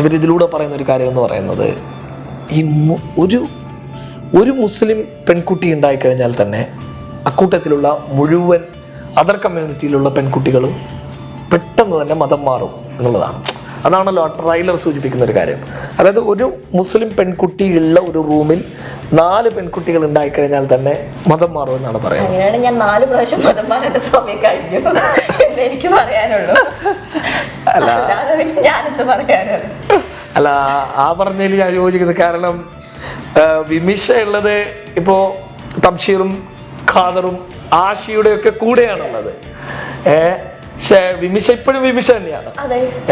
ഇവരിതിലൂടെ പറയുന്ന ഒരു കാര്യം എന്ന് പറയുന്നത് ഈ ഒരു ഒരു മുസ്ലിം പെൺകുട്ടി ഉണ്ടായിക്കഴിഞ്ഞാൽ തന്നെ അക്കൂട്ടത്തിലുള്ള മുഴുവൻ അതർ കമ്മ്യൂണിറ്റിയിലുള്ള പെൺകുട്ടികളും പെട്ടെന്ന് തന്നെ മതം മാറും എന്നുള്ളതാണ്. അതാണല്ലോ ട്രൈലർ സൂചിപ്പിക്കുന്ന ഒരു കാര്യം. അതായത് ഒരു മുസ്ലിം പെൺകുട്ടി ഉള്ള ഒരു റൂമിൽ നാല് പെൺകുട്ടികൾ ഉണ്ടായിക്കഴിഞ്ഞാൽ തന്നെ മതം മാറും എന്നാണ് പറയുന്നത്. അങ്ങനെയാണ് ഞാൻ നാല് പ്രാവശ്യം മതം മാറേണ്ട സ്വാമി കഴിഞ്ഞു. എനിക്ക് പറയാനുള്ളൂ. ഞാനെന്ത് അല്ല ആ പറഞ്ഞതിൽ ഞാൻ യോജിക്കുന്നത് കാരണം വിമിഷ ഉള്ളത് ഇപ്പോ തംഷീറും ഖാദറും ആഷിയുടെ ഒക്കെ കൂടെയാണുള്ളത്. ഏ പക്ഷേ വിമിഷ ഇപ്പോഴും വിമിഷ തന്നെയാണ്.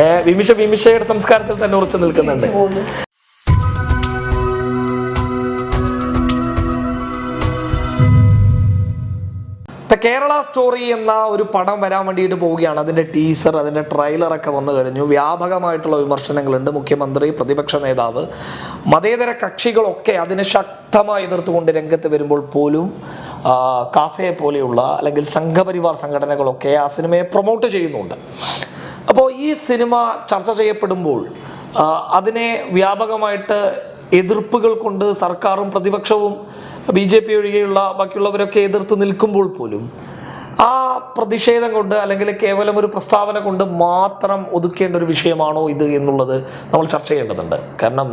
ഏ വിമിഷ വിമിഷയുടെ സംസ്കാരത്തിൽ തന്നെ ഉറച്ചു നിൽക്കുന്നുണ്ട്. ഇപ്പൊ കേരള സ്റ്റോറി എന്ന ഒരു പടം വരാൻ വേണ്ടിയിട്ട് പോവുകയാണ്. അതിന്റെ ടീസർ അതിന്റെ ട്രെയിലറൊക്കെ വന്നു കഴിഞ്ഞു. വ്യാപകമായിട്ടുള്ള വിമർശനങ്ങളുണ്ട്. മുഖ്യമന്ത്രി പ്രതിപക്ഷ നേതാവ്. മതേതര കക്ഷികളൊക്കെ അതിനെ ശക്തമായി എതിർത്തുകൊണ്ട് രംഗത്ത് വരുമ്പോൾ പോലും കാസയെ പോലെയുള്ള അല്ലെങ്കിൽ സംഘപരിവാർ സംഘടനകളൊക്കെ ആ സിനിമയെ പ്രൊമോട്ട് ചെയ്യുന്നുണ്ട്. അപ്പോൾ ഈ സിനിമ ചർച്ച ചെയ്യപ്പെടുമ്പോൾ അതിനെ വ്യാപകമായിട്ട് എതിർപ്പുകൾ കൊണ്ട് സർക്കാരും പ്രതിപക്ഷവും ബി ജെ പി ഒഴികെയുള്ള ബാക്കിയുള്ളവരൊക്കെ എതിർത്ത് നിൽക്കുമ്പോൾ പോലും ആ പ്രതിഷേധം കൊണ്ട് അല്ലെങ്കിൽ കേവലം ഒരു പ്രസ്താവന കൊണ്ട് മാത്രം ഒതുക്കേണ്ട ഒരു വിഷയമാണോ ഇത് എന്നുള്ളത് നമ്മൾ ചർച്ച ചെയ്യേണ്ടതുണ്ട്. കാരണം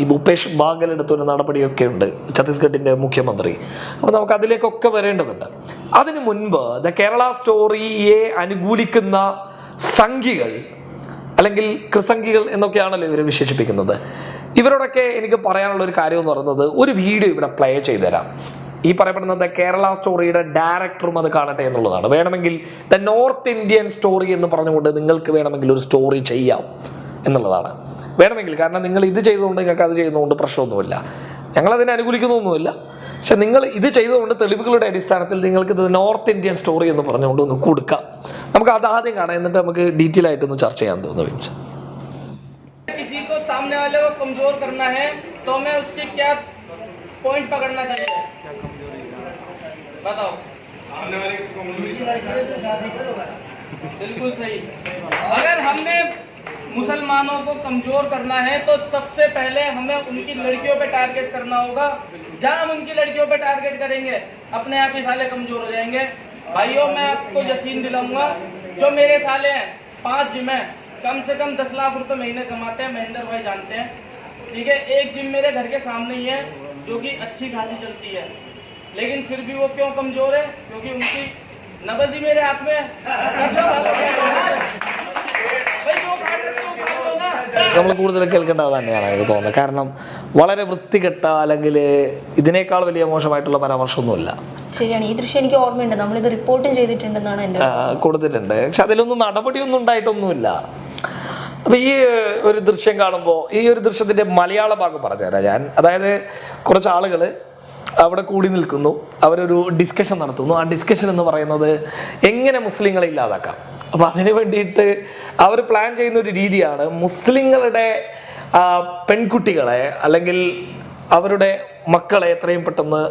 ഈ ഭൂപേഷ് ബാഗൽ എടുത്തൊരു നടപടിയൊക്കെ ഉണ്ട് ഛത്തീസ്ഗഡിന്റെ മുഖ്യമന്ത്രി. അപ്പോൾ നമുക്ക് അതിലേക്കൊക്കെ വരേണ്ടതുണ്ട്. അതിനു മുൻപ് ദ കേരള സ്റ്റോറിയെ അനുകൂലിക്കുന്ന സംഖികൾ അല്ലെങ്കിൽ കൃസംഖികൾ എന്നൊക്കെയാണല്ലോ ഇവരെ വിശേഷിപ്പിക്കുന്നത്. ഇവരോടൊക്കെ എനിക്ക് പറയാനുള്ള ഒരു കാര്യം എന്ന് പറയുന്നത് ഒരു വീഡിയോ ഇവിടെ പ്ലേ ചെയ്ത് തരാം ഈ പറയപ്പെടുന്നത് കേരള സ്റ്റോറിയുടെ ഡയറക്ടറും അത് കാണട്ടെ എന്നുള്ളതാണ്. വേണമെങ്കിൽ ദ നോർത്ത് ഇന്ത്യൻ സ്റ്റോറി എന്ന് പറഞ്ഞുകൊണ്ട് നിങ്ങൾക്ക് വേണമെങ്കിൽ ഒരു സ്റ്റോറി ചെയ്യാം എന്നുള്ളതാണ്. വേണമെങ്കിൽ കാരണം നിങ്ങൾ ഇത് ചെയ്തുകൊണ്ട് നിങ്ങൾക്ക് അത് ചെയ്യുന്നതുകൊണ്ട് പ്രശ്നമൊന്നുമില്ല. ഞങ്ങൾ അതിനെ അനുകൂലിക്കുന്നൊന്നുമില്ല. പക്ഷെ നിങ്ങൾ ഇത് ചെയ്തുകൊണ്ട് തെളിവുകളുടെ അടിസ്ഥാനത്തിൽ നിങ്ങൾക്ക് ഇത് നോർത്ത് ഇന്ത്യൻ സ്റ്റോറി എന്ന് പറഞ്ഞുകൊണ്ട് ഒന്ന് കൊടുക്കാം. നമുക്ക് അത് ആദ്യം കാണാം. എന്നിട്ട് നമുക്ക് ഡീറ്റെയിൽ ആയിട്ടൊന്ന് ചർച്ച ചെയ്യാൻ തോന്നുന്നു वाले को कमज़ोर करना है तो हमें उसके क्या पॉइंट पकड़ना चाहिए? बताओ। बिल्कुल सही। अगर हमने मुसलमानों को कमज़ोर करना है तो सबसे पहले हमें उनकी लड़कियों पे टारगेट करना होगा। जहाँ हम उनकी लड़कियों पे टारगेट करेंगे, अपने आप ही साले कमज़ोर हो जाएँगे। भाइयों, मैं आपको यकीन दिलाऊँगा, जो मेरे साले हैं, पाँच जिम है कम से कम दस लाख रुपए महीने कमाते हैं महेंद्र भाई जानते हैं ठीक है एक जिम मेरे घर के सामने ही है जो कि अच्छी खासी चलती है लेकिन फिर भी वो क्यों कमजोर है क्योंकि उनकी नबज ही मेरे हाथ में है कर लो भालो क्या करना है। भाई जो काट रहे हो, काट लो ना നമ്മൾ കൂടുതൽ കേൾക്കേണ്ടത് തന്നെയാണ് എനിക്ക് തോന്നുന്നത് കാരണം വളരെ വൃത്തികെട്ട അല്ലെങ്കിൽ ഇതിനേക്കാൾ വലിയ മോശമായിട്ടുള്ള പരാമർശമൊന്നുമില്ല ശരിയാണ് ഈ ദൃശ്യം എനിക്ക് ഓർമ്മയുണ്ട് നമ്മളിത് റിപ്പോർട്ടും ചെയ്തിട്ടുണ്ടെന്നാണ് എൻ്റെ ആ, കൊടുത്തിട്ടുണ്ട് പക്ഷെ അതിലൊന്നും നടപടിയൊന്നും ഉണ്ടായിട്ടൊന്നുമില്ല അപ്പൊ ഈ ഒരു ദൃശ്യം കാണുമ്പോൾ ഈ ഒരു ദൃശ്യത്തിന്റെ മലയാള ഭാഗം പറഞ്ഞുതരാം ഞാൻ. അതായത് കുറച്ച് ആളുകൾ അവിടെ കൂടി നിൽക്കുന്നു. അവരൊരു ഡിസ്കഷൻ നടത്തുന്നു. ആ ഡിസ്കഷൻ എന്ന് പറയുന്നത് എങ്ങനെ മുസ്ലിങ്ങളെ ഇല്ലാതാക്കാം? അപ്പൊ അതിനു വേണ്ടിയിട്ട് അവർ പ്ലാൻ ചെയ്യുന്ന ഒരു രീതിയാണ് മുസ്ലിങ്ങളുടെ പെൺകുട്ടികളെ അല്ലെങ്കിൽ അവരുടെ മക്കളെ എത്രയും പെട്ടെന്ന്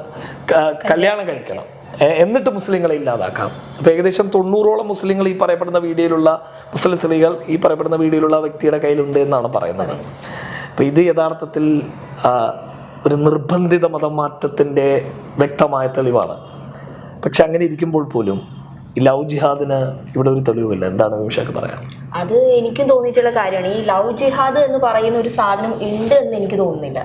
കല്യാണം കഴിക്കണം. എന്നിട്ട് മുസ്ലിങ്ങളെ ഇല്ലാതാക്കാം. അപ്പൊ ഏകദേശം തൊണ്ണൂറോളം മുസ്ലിങ്ങൾ ഈ പറയപ്പെടുന്ന വീഡിയോയിലുള്ള മുസ്ലിം സ്ത്രീകൾ ഈ പറയപ്പെടുന്ന വീഡിയോയിലുള്ള വ്യക്തിയുടെ കയ്യിലുണ്ട് എന്നാണ് പറയുന്നത്. അപ്പൊ ഇത് യഥാർത്ഥത്തിൽ ഒരു നിർബന്ധിത മതം മാറ്റത്തിന്റെ വ്യക്തമായ തെളിവാണ്. പക്ഷെ അങ്ങനെ ഇരിക്കുമ്പോൾ പോലും ഈ ലവ് ജിഹാദിന് ഇവിടെ ഒരു തെളിവില്ല എന്താണ് വിമിഷക്ക് പറയാം അത് എനിക്കും തോന്നിയിട്ടുള്ള കാര്യമാണ്. ഈ ലവ് ജിഹാദ് എന്ന് പറയുന്ന ഒരു സാധനം ഉണ്ട് എന്ന് എനിക്ക് തോന്നുന്നില്ല.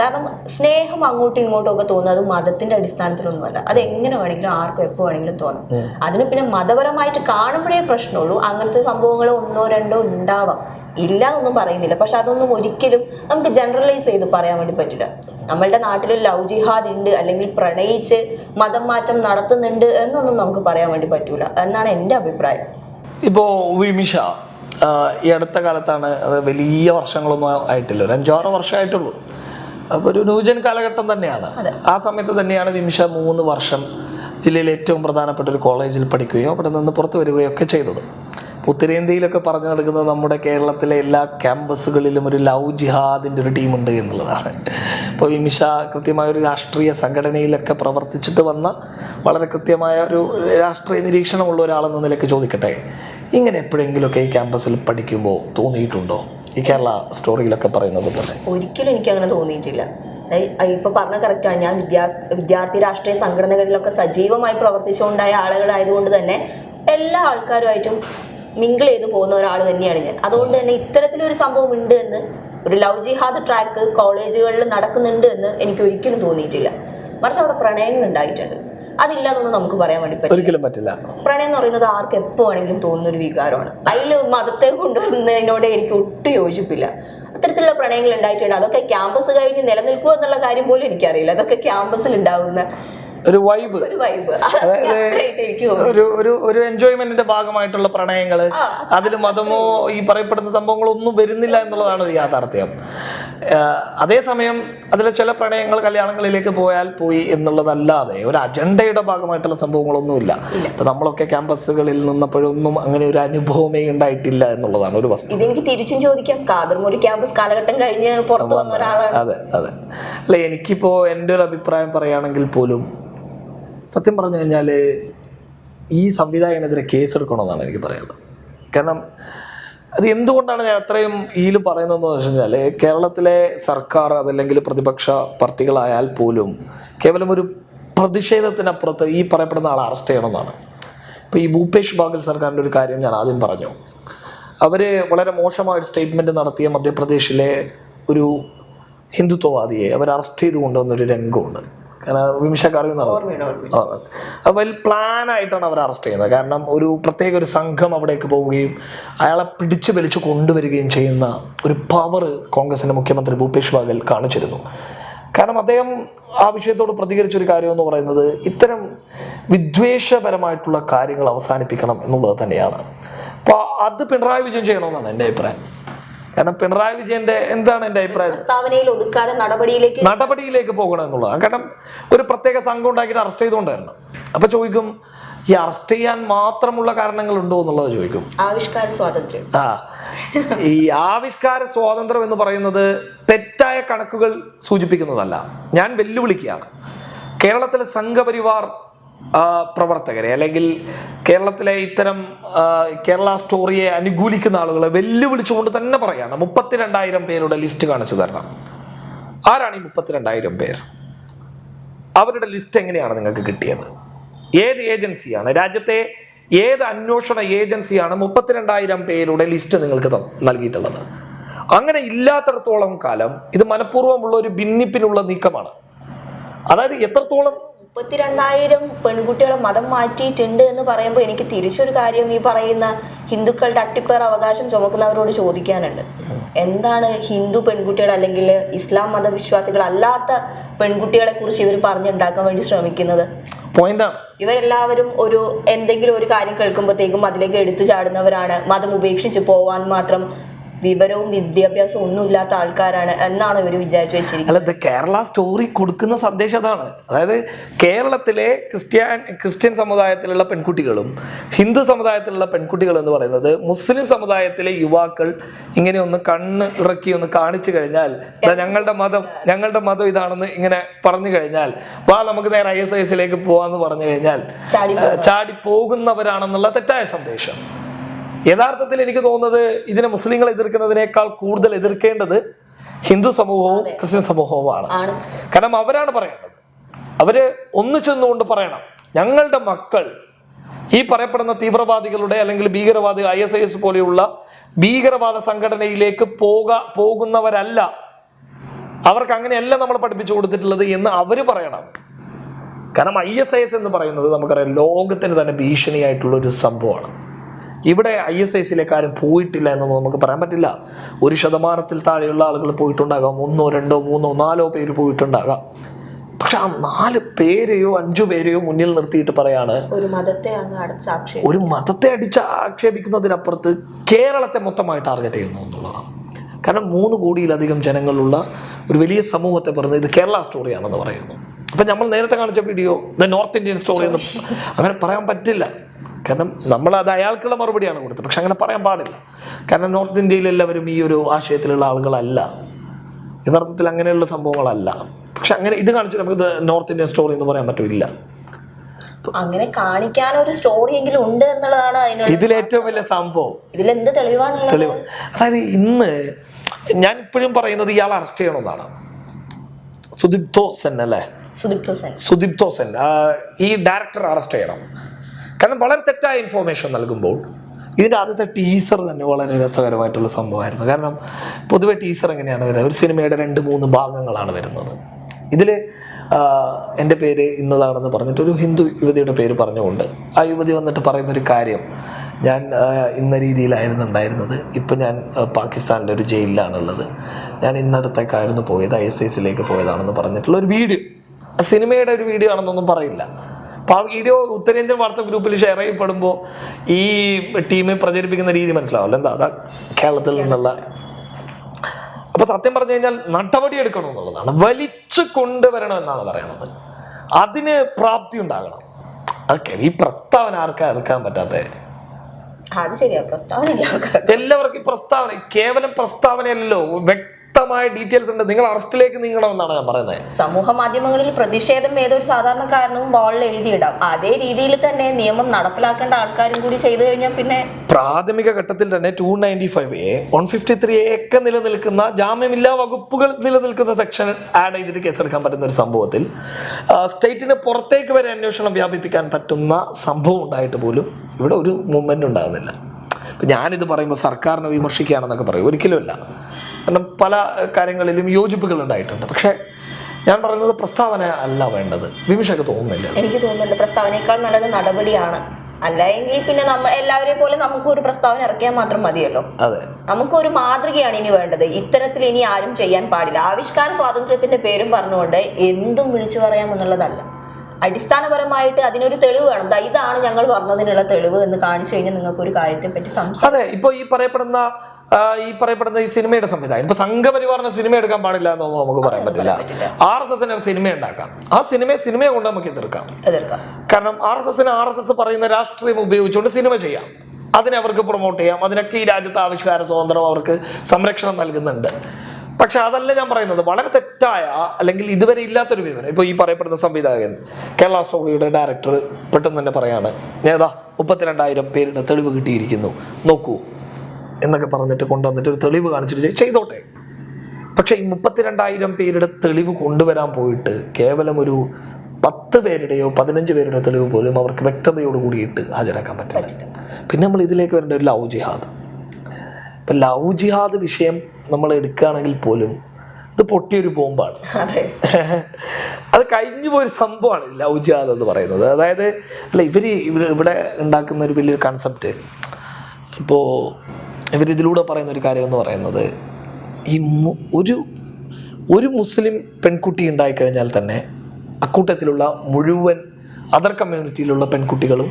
കാരണം സ്നേഹം അങ്ങോട്ടും ഇങ്ങോട്ടും ഒക്കെ തോന്നുന്നത് മതത്തിന്റെ അടിസ്ഥാനത്തിലൊന്നുമല്ല. അത് എങ്ങനെ വേണമെങ്കിലും ആർക്കും എപ്പോ വേണമെങ്കിലും തോന്നാം. അതിന് പിന്നെ മതപരമായിട്ട് കാണുമ്പോഴേ പ്രശ്നമുള്ളൂ. അങ്ങനത്തെ സംഭവങ്ങൾ ഒന്നോ രണ്ടോ ഉണ്ടാവാം. ഇല്ല എന്നൊന്നും പറയുന്നില്ല. പക്ഷെ അതൊന്നും ഒരിക്കലും നമുക്ക് ജനറലൈസ് ചെയ്ത് പറയാൻ വേണ്ടി പറ്റില്ല. നമ്മളുടെ നാട്ടിൽ ലവ് ജിഹാദ് ഉണ്ട് അല്ലെങ്കിൽ പ്രണയിച്ച് മതം മാറ്റം നടത്തുന്നുണ്ട് എന്നൊന്നും നമുക്ക് പറയാൻ വേണ്ടി പറ്റൂല. എന്നാണ് എന്റെ അഭിപ്രായം. ഇപ്പോ വിമിഷ ഈ അടുത്ത കാലത്താണ് അത് വലിയ വർഷങ്ങളൊന്നും ആയിട്ടില്ല. ഒരു അഞ്ചാറ് വർഷമായിട്ടുള്ളൂ. അപ്പോൾ ഒരു ന്യൂജൻ കാലഘട്ടം തന്നെയാണ്. ആ സമയത്ത് തന്നെയാണ് വിമിഷ മൂന്ന് വർഷം ജില്ലയിലെ ഏറ്റവും പ്രധാനപ്പെട്ട ഒരു കോളേജിൽ പഠിക്കുകയോ അവിടെ നിന്ന് പുറത്തു വരികയോ ഒക്കെ ചെയ്തത്. ഉത്തരേന്ത്യയിലൊക്കെ പറഞ്ഞു നടക്കുന്നത് നമ്മുടെ കേരളത്തിലെ എല്ലാ ക്യാമ്പസുകളിലും ഒരു ലവ് ജിഹാദിന്റെ ഒരു ടീമുണ്ട് എന്നുള്ളതാണ്. ഇപ്പോൾ വിമിഷ കൃത്യമായ ഒരു രാഷ്ട്രീയ സംഘടനയിലൊക്കെ പ്രവർത്തിച്ചിട്ട് വന്ന വളരെ കൃത്യമായ ഒരു രാഷ്ട്രീയ നിരീക്ഷണമുള്ള ഒരാളെന്ന നിലയ്ക്ക് ചോദിക്കട്ടെ? ഇങ്ങനെ എപ്പോഴെങ്കിലുമൊക്കെ ഈ ക്യാമ്പസിൽ പഠിക്കുമ്പോൾ തോന്നിയിട്ടുണ്ടോ? ഈ കേരള സ്റ്റോറിയിലൊക്കെ പറയുന്നത് പോലെ. ഒരിക്കലും എനിക്ക് അങ്ങനെ തോന്നിയിട്ടില്ല ഇപ്പൊ പറഞ്ഞ കറക്റ്റാണ് ഞാൻ വിദ്യാ വിദ്യാർത്ഥി രാഷ്ട്രീയ സംഘടനകളിലൊക്കെ സജീവമായി പ്രവർത്തിച്ചുകൊണ്ടായ ആളുകളായതുകൊണ്ട് തന്നെ എല്ലാ ആൾക്കാരുമായിട്ടും മിങ്കിൾ ചെയ്ത് പോകുന്ന ഒരാൾ തന്നെയാണ് ഞാൻ. അതുകൊണ്ട് തന്നെ ഇത്തരത്തിലൊരു സംഭവം ഉണ്ട് എന്ന് ഒരു ലവ് ജിഹാദ് ട്രാക്ക് കോളേജുകളിൽ നടക്കുന്നുണ്ട് എന്ന് എനിക്ക് ഒരിക്കലും തോന്നിയിട്ടില്ല. മറിച്ച് അവിടെ പ്രണയങ്ങൾ ഉണ്ടായിട്ടുണ്ട്. അതില്ലാന്നൊന്നും നമുക്ക് പറയാൻ വേണ്ടി പറ്റില്ല. പറ്റില്ല. പ്രണയം എന്ന് പറയുന്നത് ആർക്ക് എപ്പോൾ ആണെങ്കിലും തോന്നുന്ന ഒരു വികാരമാണ്. അതിൽ മതത്തെ കൊണ്ടുവരുന്നതിനോട് എനിക്ക് ഒട്ടും യോജിപ്പില്ല. അത്തരത്തിലുള്ള പ്രണയങ്ങൾ ഉണ്ടായിട്ടുണ്ട്. അതൊക്കെ ക്യാമ്പസ് കഴിഞ്ഞ് നിലനിൽക്കുക എന്നുള്ള കാര്യം പോലും എനിക്കറിയില്ല. അതൊക്കെ ക്യാമ്പസിൽ ഉണ്ടാവുന്ന ഒരു വൈബ് ഒരു ഒരു ഒരു ഒരു എൻജോയ്മെന്റിന്റെ ഭാഗമായിട്ടുള്ള പ്രണയങ്ങൾ അതിൽ മതമോ ഈ പറയപ്പെടുന്ന സംഭവങ്ങളോ ഒന്നും വരുന്നില്ല എന്നുള്ളതാണ് ഒരു യാഥാർത്ഥ്യം. അതേസമയം അതിലെ ചില പ്രണയങ്ങൾ കല്യാണങ്ങളിലേക്ക് പോയാൽ പോയി എന്നുള്ളതല്ലാതെ ഒരു അജണ്ടയുടെ ഭാഗമായിട്ടുള്ള സംഭവങ്ങളൊന്നുമില്ല. ഇപ്പൊ നമ്മളൊക്കെ ക്യാമ്പസുകളിൽ നിന്നപ്പോഴൊന്നും അങ്ങനെ ഒരു അനുഭവമേ ഉണ്ടായിട്ടില്ല എന്നുള്ളതാണ് ഒരു വസ്തു. ഇതെനിക്ക് തിരിച്ചും ചോദിക്കാം. കാതർമൂരി ക്യാമ്പസ് കാലഘട്ടം കഴിഞ്ഞ് പുറത്തു വന്ന ഒരാളാണ്. അതെ അതെ. അല്ല എനിക്കിപ്പോ എന്റെ ഒരു അഭിപ്രായം പറയുകയാണെങ്കിൽ പോലും സത്യം പറഞ്ഞു കഴിഞ്ഞാൽ ഈ സംവിധായകനെതിരെ കേസെടുക്കണമെന്നാണ് എനിക്ക് പറയാനുള്ളത്. കാരണം അത് എന്തുകൊണ്ടാണ് ഞാൻ അത്രയും ഈൽ പറയുന്നതെന്ന് വെച്ച് കഴിഞ്ഞാൽ കേരളത്തിലെ സർക്കാർ അതല്ലെങ്കിൽ പ്രതിപക്ഷ പാർട്ടികളായാൽ പോലും കേവലം ഒരു പ്രതിഷേധത്തിനപ്പുറത്ത് ഈ പറയപ്പെടുന്ന ആളെ അറസ്റ്റ് ചെയ്യണമെന്നാണ്. ഇപ്പോൾ ഈ ഭൂപേഷ് ബാഗൽ സർക്കാരിന്റെ ഒരു കാര്യം ഞാൻ ആദ്യം പറഞ്ഞു. അവർ വളരെ മോശമായ ഒരു സ്റ്റേറ്റ്മെന്റ് നടത്തിയ മധ്യപ്രദേശിലെ ഒരു ഹിന്ദുത്വവാദിയെ അവർ അറസ്റ്റ് ചെയ്ത് കൊണ്ടുവന്നൊരു രംഗമുണ്ട്. കാരണം വിമിഷക്ക് എന്നുള്ളത് വെൽ പ്ലാൻ ആയിട്ടാണ് അവർ അറസ്റ്റ് ചെയ്യുന്നത്. കാരണം ഒരു പ്രത്യേക ഒരു സംഘം അവിടേക്ക് പോവുകയും അയാളെ പിടിച്ചു വലിച്ചു കൊണ്ടുവരികയും ചെയ്യുന്ന ഒരു പവർ കോൺഗ്രസിന്റെ മുഖ്യമന്ത്രി ഭൂപേഷ് ബാഗൽ കാണിച്ചിരുന്നു. കാരണം അദ്ദേഹം ആ വിഷയത്തോട് പ്രതികരിച്ച ഒരു കാര്യം എന്ന് പറയുന്നത് ഇത്തരം വിദ്വേഷപരമായിട്ടുള്ള കാര്യങ്ങൾ അവസാനിപ്പിക്കണം എന്നുള്ളത് തന്നെയാണ്. അപ്പോൾ അത് പിണറായി വിജയൻ ചെയ്യണമെന്നാണ് എന്റെ അഭിപ്രായം. കാരണം പിണറായി വിജയന്റെ എന്താണ് എന്റെ അഭിപ്രായം? പ്രസ്താവനയിൽ ഒതുക്കാതെ നടപടിയിലേക്ക് നടപടിയിലേക്ക് പോകണം എന്നുള്ളതാണ് കാരണം ഒരു പ്രത്യേക സംഘം ഉണ്ടാക്കിയിട്ട് അറസ്റ്റ് ചെയ്തുകൊണ്ടായിരുന്നു. അപ്പൊ ചോദിക്കും ഈ അറസ്റ്റ് ചെയ്യാൻ മാത്രമുള്ള കാരണങ്ങൾ ഉണ്ടോ എന്നുള്ളത് ചോദിക്കും. ആവിഷ്കാര സ്വാതന്ത്ര്യം. ആ ഈ ആവിഷ്കാര സ്വാതന്ത്ര്യം എന്ന് പറയുന്നത് തെറ്റായ കണക്കുകൾ സൂചിപ്പിക്കുന്നതല്ല. ഞാൻ വെല്ലുവിളിക്കുകയാണ്. കേരളത്തിലെ സംഘപരിവാർ പ്രവർത്തകരെ അല്ലെങ്കിൽ കേരളത്തിലെ ഇത്തരം കേരള സ്റ്റോറിയെ അനുകൂലിക്കുന്ന ആളുകളെ വെല്ലുവിളിച്ചുകൊണ്ട് തന്നെ പറയാണ് മുപ്പത്തിരണ്ടായിരം പേരുടെ ലിസ്റ്റ് കാണിച്ചു തരണം. ആരാണ് ഈ മുപ്പത്തിരണ്ടായിരം പേർ? അവരുടെ ലിസ്റ്റ് എങ്ങനെയാണ് നിങ്ങൾക്ക് കിട്ടിയത്? ഏത് ഏജൻസിയാണ്? രാജ്യത്തെ ഏത് അന്വേഷണ ഏജൻസിയാണ് മുപ്പത്തിരണ്ടായിരം പേരുടെ ലിസ്റ്റ് നിങ്ങൾക്ക് നൽകിയിട്ടുള്ളത്? അങ്ങനെ ഇല്ലാത്തടത്തോളം കാലം ഇത് മനഃപൂർവമുള്ള ഒരു ഭിന്നിപ്പിനുള്ള നീക്കമാണ്. അതായത് എത്രത്തോളം മുപ്പത്തിരണ്ടായിരം പെൺകുട്ടികളെ മതം മാറ്റിയിട്ടുണ്ട് എന്ന് പറയുമ്പോൾ എനിക്ക് തിരിച്ചൊരു കാര്യം ഈ പറയുന്ന ഹിന്ദുക്കളുടെ അട്ടിപ്പേർ അവകാശം ചുമക്കുന്നവരോട് ചോദിക്കാനുണ്ട്. എന്താണ് ഹിന്ദു പെൺകുട്ടികൾ അല്ലെങ്കിൽ ഇസ്ലാം മതവിശ്വാസികൾ അല്ലാത്ത പെൺകുട്ടികളെ കുറിച്ച് ഇവർ പറഞ്ഞുണ്ടാക്കാൻ വേണ്ടി ശ്രമിക്കുന്നത്? ഇവരെല്ലാവരും ഒരു എന്തെങ്കിലും ഒരു കാര്യം കേൾക്കുമ്പോഴത്തേക്കും അതിലേക്ക് എടുത്തു ചാടുന്നവരാണ്. മതം ഉപേക്ഷിച്ച് പോവാൻ മാത്രം വിവരവും വിദ്യാഭ്യാസവും ഒന്നുമില്ലാത്ത ആൾക്കാരാണ് എന്നാണ് ഇവർ വിചാരിച്ചു വെച്ചിരിക്കുന്നത്. അല്ല കേരള സ്റ്റോറി കൊടുക്കുന്ന സന്ദേശം അതാണ്. അതായത് കേരളത്തിലെ ക്രിസ്ത്യൻ ക്രിസ്ത്യൻ സമുദായത്തിലുള്ള പെൺകുട്ടികളും ഹിന്ദു സമുദായത്തിലുള്ള പെൺകുട്ടികൾ എന്ന് പറയുന്നത് മുസ്ലിം സമുദായത്തിലെ യുവാക്കൾ ഇങ്ങനെ ഒന്ന് കണ്ണ് ഇറക്കി ഒന്ന് കാണിച്ചു കഴിഞ്ഞാൽ ഞങ്ങളുടെ മതം ഞങ്ങളുടെ മതം ഇതാണെന്ന് ഇങ്ങനെ പറഞ്ഞു കഴിഞ്ഞാൽ വാ നമുക്ക് നേരെ ഐ എസ് ഐ എസിലേക്ക് പോവാന്ന് പറഞ്ഞു കഴിഞ്ഞാൽ ചാടി പോകുന്നവരാണെന്നുള്ള തെറ്റായ സന്ദേശം. യഥാർത്ഥത്തിൽ എനിക്ക് തോന്നുന്നത് ഇതിനെ മുസ്ലിങ്ങൾ എതിർക്കുന്നതിനേക്കാൾ കൂടുതൽ എതിർക്കേണ്ടത് ഹിന്ദു സമൂഹവും ക്രിസ്ത്യൻ സമൂഹവുമാണ്. കാരണം അവരാണ് പറയേണ്ടത്. അവർ ഒന്നിച്ചെന്നുകൊണ്ട് പറയണം. ഞങ്ങളുടെ മക്കൾ ഈ പറയപ്പെടുന്ന തീവ്രവാദികളുടെ അല്ലെങ്കിൽ ഭീകരവാദി ഐ എസ് ഐ എസ് പോലെയുള്ള ഭീകരവാദ സംഘടനയിലേക്ക് പോക പോകുന്നവരല്ല. അവർക്ക് അങ്ങനെയല്ല നമ്മൾ പഠിപ്പിച്ചു കൊടുത്തിട്ടുള്ളത് എന്ന് അവർ പറയണം. കാരണം ഐ എസ് ഐ എസ് എന്ന് പറയുന്നത് നമുക്കറിയാം ലോകത്തിന് തന്നെ ഭീഷണിയായിട്ടുള്ള ഒരു സംഭവമാണ്. ഇവിടെ ഐ എസ് ഐ സിയിലേക്ക് ആരും പോയിട്ടില്ല എന്നൊന്നും നമുക്ക് പറയാൻ പറ്റില്ല. ഒരു ശതമാനത്തിൽ താഴെയുള്ള ആളുകൾ പോയിട്ടുണ്ടാകാം. ഒന്നോ രണ്ടോ മൂന്നോ നാലോ പേര് പോയിട്ടുണ്ടാകാം. പക്ഷെ ആ നാല് പേരെയോ അഞ്ചു പേരെയോ മുന്നിൽ നിർത്തിയിട്ട് പറയാണ് ഒരു മതത്തെ ഒരു മതത്തെ അടിച്ച് ആക്ഷേപിക്കുന്നതിനപ്പുറത്ത് കേരളത്തെ മൊത്തമായി ടാർഗറ്റ് ചെയ്യുന്നു എന്നുള്ളതാണ്. കാരണം മൂന്ന് കോടിയിലധികം ജനങ്ങളുള്ള ഒരു വലിയ സമൂഹത്തെ പറയുന്നത് ഇത് കേരള സ്റ്റോറിയാണെന്ന് പറയുന്നു. അപ്പം നമ്മൾ നേരത്തെ കാണിച്ച video the north Indian story എന്ന് അങ്ങനെ പറയാൻ പറ്റില്ല. കാരണം നമ്മൾ അത് അയാൾക്കുള്ള മറുപടിയാണ് കൊടുത്തത്. പക്ഷെ അങ്ങനെ പറയാൻ പാടില്ല. കാരണം നോർത്ത് ഇന്ത്യയിൽ എല്ലാവരും ഈ ഒരു ആശയത്തിലുള്ള ആളുകളല്ല. യഥാർത്ഥത്തിൽ അങ്ങനെയുള്ള സംഭവങ്ങളല്ല. പക്ഷെ അങ്ങനെ ഇത് കാണിച്ചു നമുക്ക് നോർത്ത് ഇന്ത്യൻ സ്റ്റോറി എന്ന് പറയാൻ പറ്റില്ല. അങ്ങനെ കാണിക്കാൻ ഒരു സ്റ്റോറി എങ്കിലും ഉണ്ട് എന്നുള്ളതാണ് ഇതിൽ ഇതിലേറ്റവും വലിയ സംഭവം. ഇതിലെന്ത് തെളിവാണുള്ളത്? തെളിവ്. അതായത് ഇന്ന് ഞാൻ ഇപ്പോഴും പറയുന്നത് ഇയാൾ അറസ്റ്റ് ചെയ്യണമെന്നാണ്. സുദീപ് തോസൻ അല്ലേ? സുദീപ് തോസൻ സുദീപ് തോസൻ ഈ ഡയറക്ടർ അറസ്റ്റ് ചെയ്യണം. കാരണം വളരെ തെറ്റായ ഇൻഫോർമേഷൻ നൽകുമ്പോൾ ഇതിന്റെ ആദ്യത്തെ ടീസർ തന്നെ വളരെ രസകരമായിട്ടുള്ള സംഭവമായിരുന്നു. കാരണം പൊതുവെ ടീസർ എങ്ങനെയാണ് വരുന്നത്? ഒരു സിനിമയുടെ രണ്ട് മൂന്ന് ഭാഗങ്ങളാണ് വരുന്നത്. ഇതിൽ എന്റെ പേര് ഇന്നതാണെന്ന് പറഞ്ഞിട്ട് ഒരു ഹിന്ദു യുവതിയുടെ പേര് പറഞ്ഞുകൊണ്ട് ആ യുവതി വന്നിട്ട് പറയുന്ന ഒരു കാര്യം. ഞാൻ ഇന്ന രീതിയിലായിരുന്നു ഉണ്ടായിരുന്നത്. ഇപ്പം ഞാൻ പാകിസ്ഥാനിലെ ഒരു ജയിലിലാണുള്ളത്. ഞാൻ ഇന്നടത്തേക്കായിരുന്നു പോയത് ഐ എസ് ഐസിലേക്ക് പോയതാണെന്ന് പറഞ്ഞിട്ടുള്ള ഒരു വീഡിയോ. സിനിമയുടെ ഒരു വീഡിയോ ആണെന്നൊന്നും പറയില്ല. അപ്പോൾ ആ വീഡിയോ ഉത്തരേന്ത്യൻ വാട്സപ്പ് ഗ്രൂപ്പിൽ ഷെയർ ചെയ്യപ്പെടുമ്പോൾ ഈ ടീമെ പ്രചരിപ്പിക്കുന്ന രീതി മനസ്സിലാവല്ലോ. എന്താ? അതാ കേരളത്തിൽ നിന്നുള്ള. അപ്പോൾ സത്യം പറഞ്ഞു കഴിഞ്ഞാൽ നടപടി എടുക്കണം എന്നുള്ളതാണ്. വലിച്ചു കൊണ്ടുവരണം എന്നാണ് പറയണത്. അതിന് പ്രാപ്തി ഉണ്ടാകണം. അതൊക്കെ ഈ പ്രസ്താവന ആർക്കാ എടുക്കാൻ പറ്റാത്ത? എല്ലാവർക്കും പ്രസ്താവന കേവലം പ്രസ്താവനയല്ലല്ലോ. വ്യക്തമായ ഡീറ്റെയിൽസ് ഉണ്ട്. നിങ്ങൾ അറസ്റ്റിലേക്ക് നീങ്ങണമെന്നാണ് ഞാൻ പറയുന്നത്. സമൂഹ മാധ്യമങ്ങളിൽ പ്രതിഷേധം ഏതൊരു സാധാരണക്കാരനും വാളിൽ എഴുതിയിടാം. അതേ രീതിയിൽ തന്നെ നിയമം നടപ്പിലാക്കേണ്ട ആൾക്കാരും കൂടി ചെയ്തു കഴിഞ്ഞാൽ പിന്നെ പ്രാഥമിക ഘട്ടത്തിൽ തന്നെ two ninety five A one fifty three A ഒക്കെ നിലനിൽക്കുന്ന ജാമ്യമില്ലാ വകുപ്പുകൾ നിലനിൽക്കുന്ന സെക്ഷൻ ആഡ് ചെയ്തിട്ട് കേസെടുക്കാൻ പറ്റുന്ന ഒരു സംഭവത്തിൽ സ്റ്റേറ്റിന് പുറത്തേക്ക് വരെ അന്വേഷണം വ്യാപിപ്പിക്കാൻ പറ്റുന്ന സംഭവം ഉണ്ടായിട്ട് പോലും ഇവിടെ ഒരു മൂവ്മെന്റ് ഉണ്ടാകുന്നില്ല. ഇപ്പം ഞാനിത് പറയുമ്പോൾ സർക്കാരിനെ വിമർശിക്കുകയാണെന്നൊക്കെ പറയും. ഒരിക്കലുമല്ല കാരണം പല കാര്യങ്ങളിലും യോജിപ്പുകൾ ഉണ്ടായിട്ടുണ്ട്. പക്ഷേ ഞാൻ പറയുന്നത് പ്രസ്താവന അല്ല വേണ്ടത്. വിമിഷക്ക് തോന്നുന്നില്ല എനിക്ക് തോന്നുന്നുണ്ട് പ്രസ്താവനയേക്കാൾ നല്ലത് നടപടിയാണ്. അല്ലെങ്കിൽ പിന്നെ നമ്മൾ എല്ലാവരെയും പോലെ നമുക്ക് ഒരു പ്രസ്താവന ഇറക്കിയാൽ മാത്രം മതിയല്ലോ. അതെ. നമുക്കൊരു മാതൃകയാണ് ഇനി വേണ്ടത്. ഇത്തരത്തിൽ ഇനി ആരും ചെയ്യാൻ പാടില്ല. ആവിഷ്കാര സ്വാതന്ത്ര്യത്തിന്റെ പേരും പറഞ്ഞുകൊണ്ട് എന്തും വിളിച്ചു പറയാമെന്നുള്ളതല്ല. അടിസ്ഥാനപരമായിട്ട് അതിനൊരു തെളിവ് വേണം. ഇതാണ് ഞങ്ങൾ പറഞ്ഞതിനുള്ള തെളിവ് എന്ന് കാണിച്ചു കഴിഞ്ഞാൽ നിങ്ങൾക്ക് ഒരു കാര്യത്തെ പറ്റി അതെ ഇപ്പൊ ഈ പറയപ്പെടുന്ന ഈ പറയപ്പെടുന്ന ഈ സിനിമയുടെ സംവിധാനം ഇപ്പൊ സംഘപരിവാറിന് സിനിമ എടുക്കാൻ പാടില്ല എന്നൊന്നും നമുക്ക് പറയാൻ പറ്റില്ല. ആർ എസ് എസിന് സിനിമ ഉണ്ടാക്കാം. ആ സിനിമയെ സിനിമയെ കൊണ്ട് നമുക്ക് എതിർക്കാം. എതിർക്കാം. കാരണം ആർ എസ് എസിന് ആർ എസ് എസ് പറയുന്ന രാഷ്ട്രീയം ഉപയോഗിച്ചുകൊണ്ട് സിനിമ ചെയ്യാം. അതിനെ അവർക്ക് പ്രൊമോട്ട് ചെയ്യാം. അതിനൊക്കെ ഈ രാജ്യത്തെ ആവിഷ്കാര സ്വാതന്ത്ര്യം അവർക്ക് സംരക്ഷണം നൽകുന്നുണ്ട്. പക്ഷെ അതല്ല ഞാൻ പറയുന്നത്. വളരെ തെറ്റായ അല്ലെങ്കിൽ ഇതുവരെ ഇല്ലാത്തൊരു വിവരം. ഇപ്പോൾ ഈ പറയപ്പെടുന്ന സംവിധായകൻ കേരള സ്റ്റോറിയുടെ ഡയറക്ടർ പെട്ടെന്ന് തന്നെ പറയാണ് നേതാ മുപ്പത്തിരണ്ടായിരം പേരുടെ തെളിവ് കിട്ടിയിരിക്കുന്നു. നോക്കൂ എന്നൊക്കെ പറഞ്ഞിട്ട് കൊണ്ടുവന്നിട്ട് ഒരു തെളിവ് കാണിച്ചിട്ട് ചെയ്- ചെയ്തോട്ടെ. പക്ഷെ ഈ മുപ്പത്തിരണ്ടായിരം പേരുടെ തെളിവ് കൊണ്ടുവരാൻ പോയിട്ട് കേവലം ഒരു പത്ത് പേരുടെയോ പതിനഞ്ച് പേരുടെയോ തെളിവ് പോലും അവർക്ക് വ്യക്തതയോട് കൂടിയിട്ട് ഹാജരാക്കാൻ പറ്റില്ല. പിന്നെ നമ്മൾ ഇതിലേക്ക് വരേണ്ട ഒരു ലവ് ജിഹാദ്. ഇപ്പം ലവ് ജിഹാദ് വിഷയം നമ്മൾ എടുക്കുകയാണെങ്കിൽ പോലും ഇത് പൊട്ടിയൊരു ബോംബാണ്. അതെ. അത് കഴിഞ്ഞു പോയൊരു സംഭവമാണ് ലവ് ജിഹാദ് എന്ന് പറയുന്നത്. അതായത് അല്ല ഇവർ ഇവിടെ ഉണ്ടാക്കുന്ന ഒരു വലിയൊരു കൺസെപ്റ്റ് ഇപ്പോൾ ഇവരിതിലൂടെ പറയുന്ന ഒരു കാര്യം എന്ന് പറയുന്നത് ഈ ഒരു ഒരു മുസ്ലിം പെൺകുട്ടി ഉണ്ടായിക്കഴിഞ്ഞാൽ തന്നെ അക്കൂട്ടത്തിലുള്ള മുഴുവൻ അതർ കമ്മ്യൂണിറ്റിയിലുള്ള പെൺകുട്ടികളും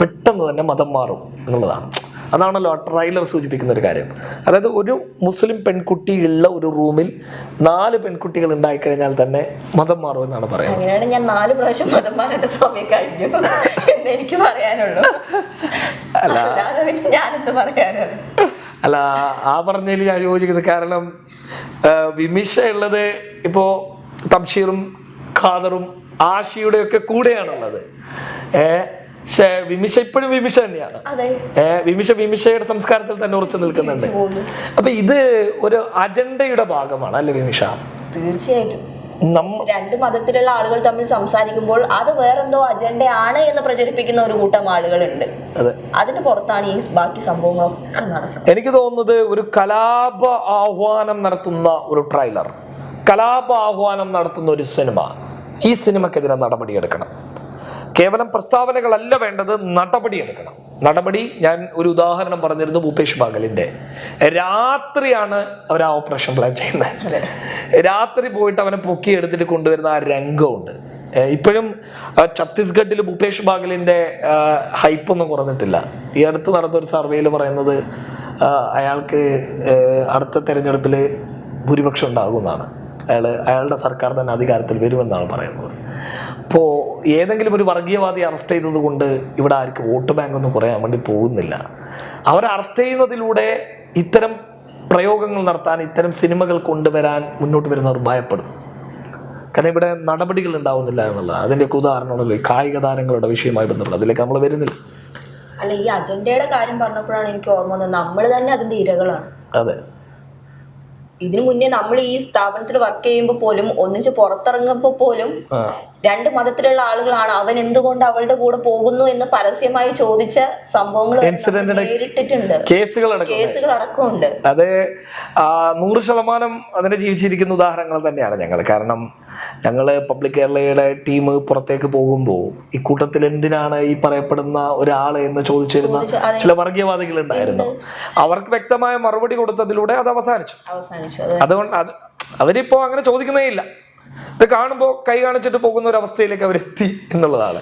പെട്ടെന്ന് തന്നെ മതം മാറും എന്നുള്ളതാണ്. അതാണല്ലോ ആ ട്രൈലർ സൂചിപ്പിക്കുന്ന ഒരു കാര്യം. അതായത് ഒരു മുസ്ലിം പെൺകുട്ടി ഉള്ള ഒരു റൂമിൽ നാല് പെൺകുട്ടികൾ ഉണ്ടായിക്കഴിഞ്ഞാൽ തന്നെ മതം മാറും എന്നാണ് പറയുന്നത്. അങ്ങനെയാണ് ഞാൻ നാല് പ്രാവശ്യം മതം മാറേണ്ട സമയം കഴിഞ്ഞു എന്ന് എനിക്ക് പറയാനുള്ളൂ. അല്ല. പിന്നെ ഞാനെന്ത് പറയാനാണ്? അല്ല ആ പറഞ്ഞതിൽ ഞാൻ യോജിക്കുന്നത് കാരണം വിമിഷ ഉള്ളത് ഇപ്പോ തബ്ഷീറും ഖാദറും ആഷിയുടെ ഒക്കെ കൂടെയാണുള്ളത്. ഏ പക്ഷേ വിമിഷ ഇപ്പോഴും വിമിഷ തന്നെയാണ്. വിമിഷ വിമിഷയുടെ സംസ്കാരത്തിൽ തന്നെ ഉറച്ചു നിൽക്കുന്നുണ്ട്. അപ്പൊ ഇത് ഒരു അജണ്ടയുടെ ഭാഗമാണ് അല്ലെ വിമിഷ തീർച്ചയായിട്ടും. രണ്ട് മതത്തിലുള്ള ആളുകൾ തമ്മിൽ സംസാരിക്കുമ്പോൾ അത് വേറെന്തോ അജണ്ടയാണ് എന്ന് പ്രചരിപ്പിക്കുന്ന ഒരു കൂട്ടം ആളുകളുണ്ട്. അതെ. അതിന് പുറത്താണ് ഈ ബാക്കി സംഭവങ്ങളൊക്കെ നടക്കുന്നത്. എനിക്ക് തോന്നുന്നത് ഒരു കലാപ ആഹ്വാനം നടത്തുന്ന ഒരു ട്രെയിലർ കലാപ ആഹ്വാനം നടത്തുന്ന ഒരു സിനിമ. ഈ സിനിമക്കെതിരെ നടപടിയെടുക്കണം. കേവലം പ്രസ്താവനകളല്ല വേണ്ടത് നടപടി എടുക്കണം. നടപടി ഞാൻ ഒരു ഉദാഹരണം പറഞ്ഞിരുന്നു ഭൂപേഷ് ബാഗലിന്റെ. രാത്രിയാണ് അവർ ആ ഓപ്പറേഷൻ പ്ലാൻ ചെയ്യുന്നത്. രാത്രി പോയിട്ട് അവനെ പൊക്കി എടുത്തിട്ട് കൊണ്ടുവരുന്ന ആ രംഗമുണ്ട്. ഇപ്പോഴും ഛത്തീസ്ഗഡിൽ ഭൂപേഷ് ബാഗലിന്റെ ഹൈപ്പ് ഒന്നും കുറഞ്ഞിട്ടില്ല. ഈ അടുത്ത് നടന്ന ഒരു സർവേയിൽ പറയുന്നത് അയാൾക്ക് അടുത്ത തെരഞ്ഞെടുപ്പിൽ ഭൂരിപക്ഷം ഉണ്ടാകുമെന്നാണ്. അയാൾ അയാളുടെ സർക്കാർ തന്നെ അധികാരത്തിൽ വരുമെന്നാണ് പറയുന്നത്. അപ്പോൾ ഏതെങ്കിലും ഒരു വർഗീയവാദി അറസ്റ്റ് ചെയ്തത് കൊണ്ട് ഇവിടെ ആർക്കും വോട്ട് ബാങ്ക് ഒന്നും കുറയാൻ വേണ്ടി പോകുന്നില്ല. അവർ അറസ്റ്റ് ചെയ്യുന്നതിലൂടെ ഇത്തരം പ്രയോഗങ്ങൾ നടത്താൻ ഇത്തരം സിനിമകൾ കൊണ്ടുവരാൻ മുന്നോട്ട് വരുന്നവർ ഭയപ്പെടും. കാരണം ഇവിടെ നടപടികൾ ഉണ്ടാവുന്നില്ല എന്നുള്ളത് അതിന്റെയൊക്കെ ഉദാഹരണമാണല്ലോ ഈ കായിക താരങ്ങളുടെ വിഷയമായി ബന്ധപ്പെട്ട്. അതിലേക്ക് നമ്മൾ വരുന്നില്ല. അല്ല ഈ അജണ്ടയുടെ കാര്യം പറഞ്ഞപ്പോഴാണ് എനിക്ക് ഓർമ്മ വന്നത്. നമ്മൾ തന്നെ അതിന്റെ ഇരകളാണ്. അതെ. ഇതിനു മുന്നേ നമ്മൾ ഈ സ്ഥാപനത്തിൽ വർക്ക് ചെയ്യുമ്പോൾ പോലും ഒന്നിച്ച് പുറത്തിറങ്ങുമ്പോൾ പോലും രണ്ട് മതത്തിലുള്ള ആളുകളാണ്. അവൻ എന്തുകൊണ്ട് അവളുടെ കൂടെ പോകുന്നു എന്ന് പരസ്യമായി ചോദിച്ച സംഭവങ്ങൾ നേരിട്ടിട്ടുണ്ട്. കേസുകൾ അടക്കം കേസുകൾ അടക്കമുണ്ട്. അത് നൂറ് ശതമാനം അതിനെ ജീവിച്ചിരിക്കുന്ന ഉദാഹരണങ്ങൾ തന്നെയാണ് ഞങ്ങൾ. കാരണം ഞങ്ങൾ പബ്ലിക് കേരളയുടെ ടീം പുറത്തേക്ക് പോകുമ്പോൾ ഈ കൂട്ടത്തിൽ എന്തിനാണ് ഈ പറയപ്പെടുന്ന ഒരാൾ എന്ന് ചോദിച്ചിരുന്ന ചില വർഗീയവാദികൾ ഉണ്ടായിരുന്നു. അവർക്ക് വ്യക്തമായ മറുപടി കൊടുത്തതിലൂടെ അത് അവസാനിച്ചു. അത് അതുകൊണ്ട് അത് അവരിപ്പോ അങ്ങനെ ചോദിക്കുന്നേ ഇല്ല. ഇത് കാണുമ്പോൾ കൈ കാണിച്ചിട്ട് പോകുന്ന ഒരു അവസ്ഥയിലേക്ക് അവരെത്തി എന്നുള്ളതാണ്.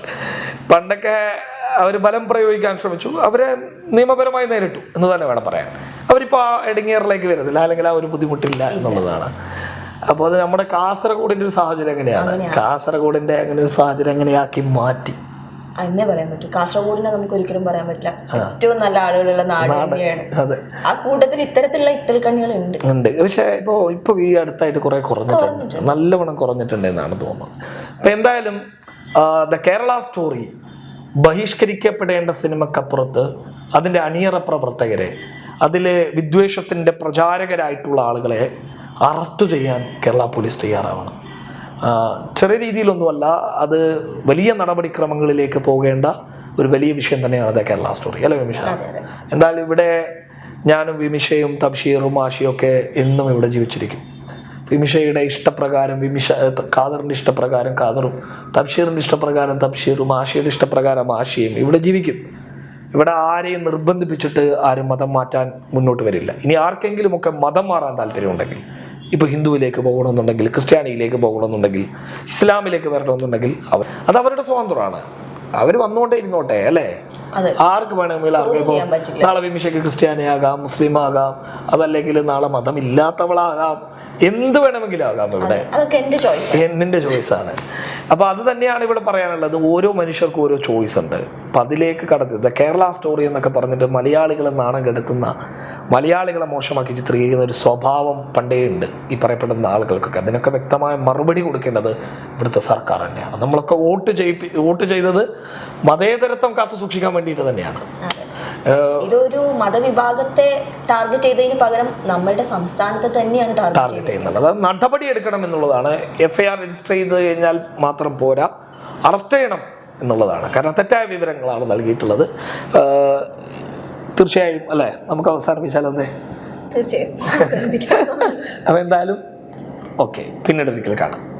പണ്ടൊക്കെ അവർ ബലം പ്രയോഗിക്കാൻ ശ്രമിച്ചു. അവരെ നിയമപരമായി നേരിട്ടു എന്ന് തന്നെ വേണം പറയാൻ. അവരിപ്പോൾ ആ ഇടങ്ങേറിലേക്ക് വരുന്നില്ല. അല്ലെങ്കിൽ ആ ഒരു ബുദ്ധിമുട്ടില്ല എന്നുള്ളതാണ്. അപ്പോൾ അത് നമ്മുടെ കാസർഗോഡിന്റെ ഒരു സാഹചര്യം എങ്ങനെയാണ്? കാസർഗോഡിന്റെ അങ്ങനെ ഒരു സാഹചര്യം എങ്ങനെയാക്കി മാറ്റി? എന്നേ പറയാൻ പറ്റും. കാസർഗോഡിനെ നമുക്ക് ഒരിക്കലും പറയാൻ പറ്റില്ല. ഏറ്റവും നല്ല ആളുകളുള്ള നാട് തന്നെയാണ്. ആ കൂട്ടത്തിൽ ഇത്തരത്തിലുള്ള ഇത്തൽ കണികൾ ഉണ്ട്. ഉണ്ട് പക്ഷേ ഇപ്പോൾ ഇപ്പോൾ ഈ അടുത്തായിട്ട് കുറെ കുറഞ്ഞിട്ടുണ്ട്. നല്ലവണ്ണം കുറഞ്ഞിട്ടുണ്ട് എന്നാണ് തോന്നുന്നത്. അപ്പം എന്തായാലും ദ കേരള സ്റ്റോറി ബഹിഷ്കരിക്കപ്പെടേണ്ട സിനിമക്കപ്പുറത്ത് അതിന്റെ അണിയറ പ്രവർത്തകരെ അതിലെ വിദ്വേഷത്തിന്റെ പ്രചാരകരായിട്ടുള്ള ആളുകളെ അറസ്റ്റ് ചെയ്യാൻ കേരള പോലീസ് തയ്യാറാവണം. ചെറിയ രീതിയിലൊന്നുമല്ല. അത് വലിയ നടപടിക്രമങ്ങളിലേക്ക് പോകേണ്ട ഒരു വലിയ വിഷയം തന്നെയാണ് ദ കേരള സ്റ്റോറി അല്ലേ വിമിഷ? എന്തായാലും ഇവിടെ ഞാനും വിമിഷയും തബ്ഷീറും ആഷിയും ഒക്കെ എന്നും ഇവിടെ ജീവിച്ചിരിക്കും. വിമിഷയുടെ ഇഷ്ടപ്രകാരം വിമിഷ ഖാദറിന്റെ ഇഷ്ടപ്രകാരം ഖാദറും തബ്ഷീറിന്റെ ഇഷ്ടപ്രകാരം തബ്ഷീറും ആഷിയുടെ ഇഷ്ടപ്രകാരം ആഷിയും ഇവിടെ ജീവിക്കും. ഇവിടെ ആരെയും നിർബന്ധിപ്പിച്ചിട്ട് ആരും മതം മാറ്റാൻ മുന്നോട്ട് വരില്ല. ഇനി ആർക്കെങ്കിലുമൊക്കെ മതം മാറാൻ താല്പര്യമുണ്ടെങ്കിൽ ഇപ്പോൾ ഹിന്ദുവിലേക്ക് പോകണമെന്നുണ്ടെങ്കിൽ ക്രിസ്ത്യാനിയിലേക്ക് പോകണമെന്നുണ്ടെങ്കിൽ ഇസ്ലാമിലേക്ക് വരണമെന്നുണ്ടെങ്കിൽ അവർ അത് അവരുടെ സ്വാതന്ത്ര്യമാണ്. അവർ വന്നുകൊണ്ടേ ഇരുന്നോട്ടെ അല്ലേ? ആർക്ക് ഇപ്പോൾ നാളെ വിമിഷയ്ക്ക് ക്രിസ്ത്യാനിയാകാം മുസ്ലിം ആകാം അതല്ലെങ്കിൽ നാളെ മതമില്ലാത്തവളാകാം എന്ത് വേണമെങ്കിലും ആകാം ഇവിടെ. നിന്റെ ചോയ്സാണ് അപ്പോൾ അത് തന്നെയാണ് ഇവിടെ പറയാനുള്ളത്. ഓരോ മനുഷ്യർക്കും ഓരോ ചോയ്സ് ഉണ്ട്. അപ്പം അതിലേക്ക് കടത്തി കേരള സ്റ്റോറി എന്നൊക്കെ പറഞ്ഞിട്ട് മലയാളികളെ നാണം കെടുത്തുന്ന മലയാളികളെ മോശമാക്കി ചിത്രീകരിക്കുന്ന ഒരു സ്വഭാവം പണ്ടേ ഉണ്ട്. ഈ പറയപ്പെടുന്ന ആളുകൾക്കൊക്കെ. അതിനൊക്കെ വ്യക്തമായ മറുപടി കൊടുക്കേണ്ടത് ഇവിടുത്തെ സർക്കാർ തന്നെയാണ്. നമ്മളൊക്കെ വോട്ട് ചെയ്യിപ്പി വോട്ട് ചെയ്തത് മതേതരത്വം കാത്തു സൂക്ഷിക്കാൻ വേണ്ടിയിട്ട് തന്നെയാണ്. ഇതൊരു മതവിഭാഗത്തെ ടാർഗറ്റ് ചെയ്തതിന് പകരം നമ്മളുടെ സംസ്ഥാനത്തെ തന്നെയാണ് ടാർഗറ്റ് ചെയ്യുന്നത്. അത് നടപടി എടുക്കണം എന്നുള്ളതാണ്. എഫ് ഐ ആർ രജിസ്റ്റർ ചെയ്ത് കഴിഞ്ഞാൽ മാത്രം പോരാ. അറസ്റ്റ് ചെയ്യണം എന്നുള്ളതാണ്. കാരണം തെറ്റായ വിവരങ്ങളാണ് നൽകിയിട്ടുള്ളത്. തീർച്ചയായും അല്ലേ? നമുക്ക് അവസാനിപ്പിച്ചാൽ എന്തേ? തീർച്ചയായും. അപ്പോൾ എന്തായാലും ഓക്കെ. പിന്നീട് ഒരിക്കൽ കാണാം.